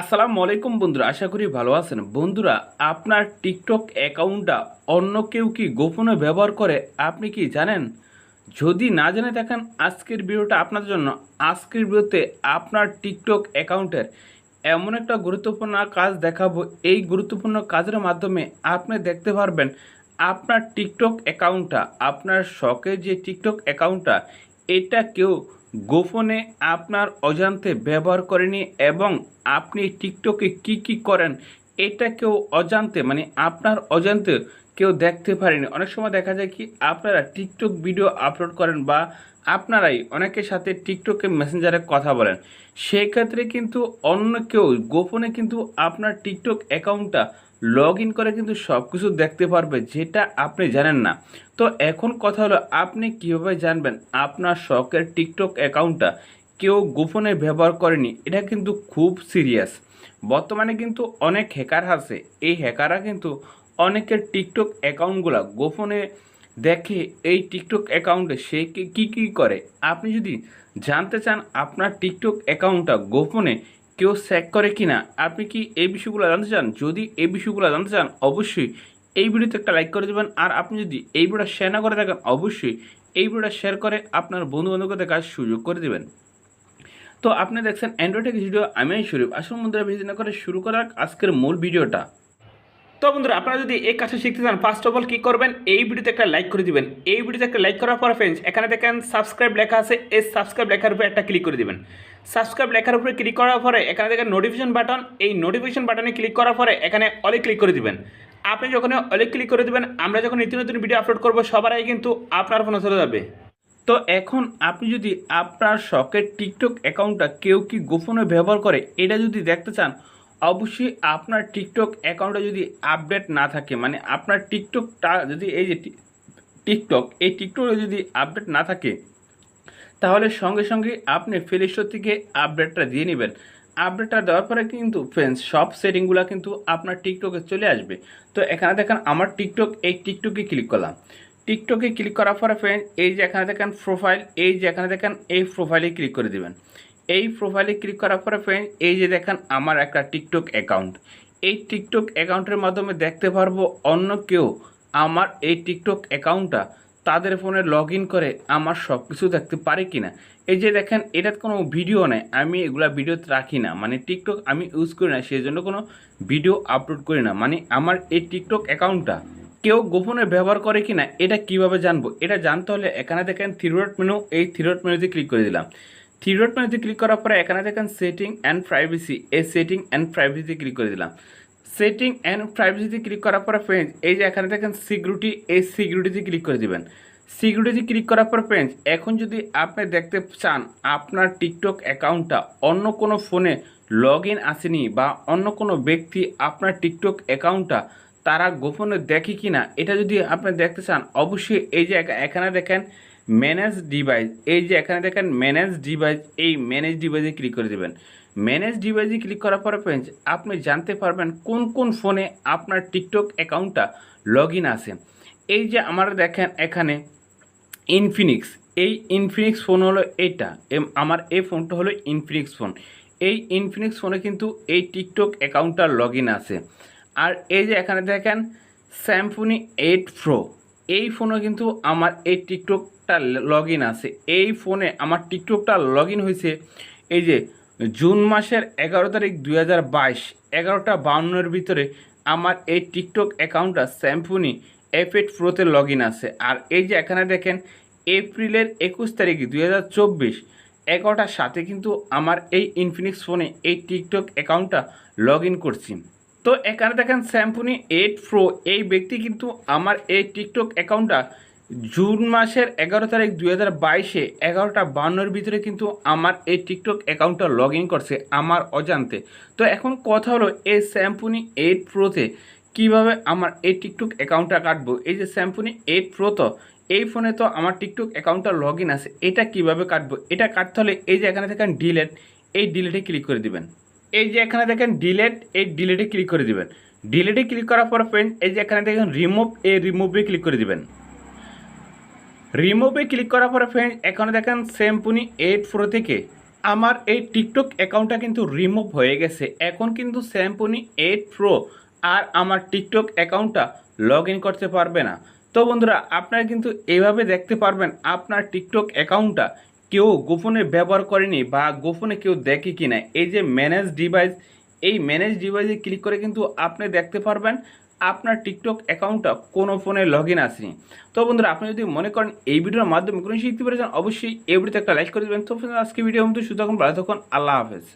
আসসালামু আলাইকুম বন্ধুরা, আশা করি ভালো আছেন। বন্ধুরা, আপনার টিকটক অ্যাকাউন্টটা অন্য কেউ কি গোপনে ব্যবহার করে? আপনি কি জানেন? যদি না জেনে থাকেন, আজকের ভিডিওটা আপনাদের জন্য। আজকের ভিডিওতে আপনার টিকটক অ্যাকাউন্টের এমন একটা গুরুত্বপূর্ণ কাজ দেখাবো। এই গুরুত্বপূর্ণ কাজের মাধ্যমে আপনি দেখতে পারবেন, আপনার টিকটক অ্যাকাউন্টটা, আপনার শখের যে টিকটক অ্যাকাউন্টটা, এটা কেউ গোপনে আপনার অজান্তে ব্যবহার করেনি এবং আপনি টিকটকে কি কি করেন, এটা কেউ অজান্তে মানে আপনার অজান্তে কেউ দেখতে পারেনি। অনেক সময় দেখা যায় কি, আপনারা টিকটক ভিডিও আপলোড করেন বা আপনারাই অনেকের সাথে টিকটকে মেসেঞ্জারে কথা বলেন। সেক্ষেত্রে কিন্তু অন্য কেউ, গোপনে কিন্তু আপনার টিকটক অ্যাকাউন্টটা লগ ইন করে কিন্তু সব কিছু দেখতে পারবে, যেটা আপনি জানেন না। তো এখন কথা হলো, আপনি কীভাবে জানবেন আপনার শখের টিকটক অ্যাকাউন্টটা কেউ গোপনে ব্যবহার করেনি? এটা কিন্তু খুব সিরিয়াস বর্তমানে কিন্তু অনেক হ্যাকার আছে। এই হ্যাকাররা কিন্তু অনেকের টিকটক অ্যাকাউন্টগুলো গোপনে দেখে এই টিকটক অ্যাকাউন্টে সে কি- কি করে? আপনি যদি জানতে চান আপনার টিকটক অ্যাকাউন্টটা গোপনে কেউ স্যাক করে কি না আপনি কি এই বিষয়গুলো জানতে চান? যদি এই বিষয়গুলো জানতে চান, অবশ্যই এই ভিডিওতে একটা লাইক করে দেবেন। আর আপনি যদি এই ভিডিওটা শেয়ার না করে থাকেন, অবশ্যই এই ভিডিওটা শেয়ার করে আপনার বন্ধু বান্ধবদের দেখার সুযোগ করে দেবেন। তো আপনি দেখছেন অ্যান্ড্রয়েড ভিডিও আমি শরীফ। আসল বন্ধুরা ভিডিও না করে শুরু করার আজকের মূল ভিডিওটা। তো বন্ধুরা, আপনারা যদি এই কাজটা শিখতে চান ফার্স্ট অফ অল কী করবেন? এই ভিডিওতে একটা লাইক করে দিবেন। এই ভিডিওতে একটা লাইক করার পর ফ্রেন্ডস এখানে দেখেন সাবস্ক্রাইব লেখা আছে। এই সাবস্ক্রাইব লেখার উপরে একটা ক্লিক করে দিবেন। সাবস্ক্রাইব লেখার উপরে ক্লিক করার পরে এখানে দেখেন নোটিফিকেশন বাটন এই নোটিফিকেশন বাটনে ক্লিক করার পরে এখানে অলে ক্লিক করে দিবেন। আপনি যখন অলে ক্লিক করে দিবেন, আমরা যখন নিত্য নতুন ভিডিও আপলোড করব, সবার আগে কিন্তু আপনার ফোনে চলে যাবে। তো এখন আপনি যদি আপনার শখের টিকটক অ্যাকাউন্টটা কেউ কি গোপনে ব্যবহার করে, এটা যদি দেখতে চান অবশ্যই আপনার টিকটক অ্যাকাউন্টে যদি আপডেট না থাকে মানে আপনার টিকটকটা যদি এই যে টিকটক, এই টিকটকে যদি আপডেট না থাকে, তাহলে সঙ্গে সঙ্গে আপনি প্লে স্টোর থেকে আপডেটটা দিয়ে নেবেন। আপডেটটা দেওয়ার পরে কিন্তু ফ্রেন্ডস সব সেটিংগুলো কিন্তু আপনার টিকটকে চলে আসবে। তো এখানে দেখেন আমার টিকটক, এই টিকটকে ক্লিক করলাম। টিকটকে ক্লিক করার পরে ফ্রেন্ড এই যে এখানে দেখেন প্রোফাইল এই যে এখানে দেখেন এই প্রোফাইলে ক্লিক করে দিবেন। এই প্রোফাইলে ক্লিক করার পরে ফ্রেন্ড এই যে দেখেন আমার একটা টিকটক অ্যাকাউন্ট এই টিকটক অ্যাকাউন্টের মাধ্যমে দেখতে পারব অন্য কেউ আমার এই টিকটক অ্যাকাউন্টটা তাদের ফোনে লগ ইন করে আমার সব কিছু দেখতে পারে কি না এই যে দেখেন এটার কোনো ভিডিও নেই, আমি এগুলা ভিডিওতে রাখি না। মানে টিকটক আমি ইউজ করি না, সেই জন্য কোনো ভিডিও আপলোড করি না। মানে আমার এই টিকটক অ্যাকাউন্টটা কেউ গোপনে ব্যবহার করে কি না এটা কীভাবে জানব? এটা জানতে হলে এখানে দেখেন থ্রিডট মেনু এই থ্রিডট মেনুতে ক্লিক করে দিলাম। থ্রিডট মেনুতে ক্লিক করার পরে এখানে দেখেন সেটিং অ্যান্ড প্রাইভেসি এই সেটিং অ্যান্ড প্রাইভেসিতে ক্লিক করে দিলাম। সেটিং অ্যান্ড প্রাইভেসিতে ক্লিক করার পরে ফ্রেন্ডস এই যে এখানে দেখেন সিকিউরিটি এই সিকিউরিটিতে ক্লিক করে দিবেন। সিকিউরিটি ক্লিক করার পর ফ্রেন্ডস এখন যদি আপনি দেখতে চান আপনার টিকটক অ্যাকাউন্টটা অন্য কোনো ফোনে লগ ইন আসেনি বা অন্য কোনো ব্যক্তি আপনার টিকটক অ্যাকাউন্টটা তারা গোপনে দেখে কি না এটা যদি আপনি দেখতে চান, অবশ্যই এই যে এখানে দেখেন ম্যানেজ ডিভাইস এই যে এখানে দেখেন ম্যানেজ ডিভাইস এই ম্যানেজ ডিভাইসে ক্লিক করে দেবেন। ম্যানেজ ডিভাইসে ক্লিক করার পরে ফ্রেন্ডস আপনি জানতে পারবেন কোন কোন ফোনে আপনার টিকটক অ্যাকাউন্টটা লগ ইন আছে। এই যে আমার দেখেন এখানে ইনফিনিক্স এই ইনফিনিক্স ফোন হলো এম- আমার এই ফোনটা হলো ইনফিনিক্স ফোন এই ইনফিনিক্স ফোনে কিন্তু এই টিকটক অ্যাকাউন্টটা লগ ইন আছে। আর এই যে এখানে দেখেন স্যামফোনি এইট প্রো এই ফোনে কিন্তু আমার এই টিকটকটা লগ ইন আছে। এই ফোনে আমার টিকটকটা লগ ইন হয়েছে এই যে জুন মাসের এগারো তারিখ দুই হাজার বাইশ, এগারোটা বাউন্নের ভিতরে আমার এই টিকটক অ্যাকাউন্টটা স্যামফোনি এফ এইট প্রোতে লগ ইন আছে। আর এই যে এখানে দেখেন, এপ্রিলের একুশ তারিখ দুই হাজার চব্বিশ, এগারোটার সাথে কিন্তু আমার এই ইনফিনিক্স ফোনে এই টিকটক অ্যাকাউন্টটা লগ ইন করছি। তো এখানে দেখেন স্যামফোনি এইট প্রো, এই ব্যক্তি কিন্তু আমার এই টিকটক অ্যাকাউন্টটা জুন মাসের এগারো তারিখ দুই হাজার বাইশে এগারোটা বান্নর ভিতরে কিন্তু আমার এই টিকটক অ্যাকাউন্টটা লগ ইন করছে আমার অজান্তে। তো এখন কথা হলো এই স্যামফোনি এইট প্রোতে কীভাবে আমার এই টিকটক অ্যাকাউন্টটা কাটবো? এই যে স্যামফোনি এইট প্রো তো, এই ফোনে তো আমার টিকটক অ্যাকাউন্টটা লগ ইন আছে, এটা কীভাবে কাটবো? এটা কাটতে হলে এই যে এখানে দেখেন ডিলেট এই ডিলেটে ক্লিক করে দিবেন। এই যে এখানে দেখেন ডিলেট এই ডিলেটে ক্লিক করে দিবেন। ডিলেটে ক্লিক করার পর ফ্রেন্ড এই যে এখানে দেখেন রিমুভ এই রিমুভে ক্লিক করে দিবেন। রিমুভে ক্লিক করার পর ফ্রেন্ড এখানে দেখেন স্যামপুনি এইট প্রো থেকে আমার এই টিকটক অ্যাকাউন্টটা কিন্তু রিমুভ হয়ে গেছে। এখন কিন্তু স্যামপনি এইট প্রো আর আমার টিকটক অ্যাকাউন্টটা লগ করতে পারবে না। তো বন্ধুরা, আপনারা কিন্তু এইভাবে দেখতে পারবেন, আপনার টিকটক অ্যাকাউন্টটা কেউ গোপনে ব্যবহার করেনি বা গোপনে কেউ দেখে কি না এই যে ম্যানেজ ডিভাইস এই ম্যানেজ ডিভাইসে ক্লিক করে কিন্তু আপনি দেখতে পারবেন আপনার টিকটক অ্যাকাউন্টটা কোনো ফোনে লগ ইন আসেনি। তো বন্ধুরা, আপনি যদি মনে করেন এই ভিডিওর মাধ্যমে কোনো শিখতে পেরেছেন, অবশ্যই এই ভিডিওতে একটা লাইক করে দেবেন। তো আজকে ভিডিও কিন্তু এখন ভালো থাকুন, আল্লাহ হাফেজ।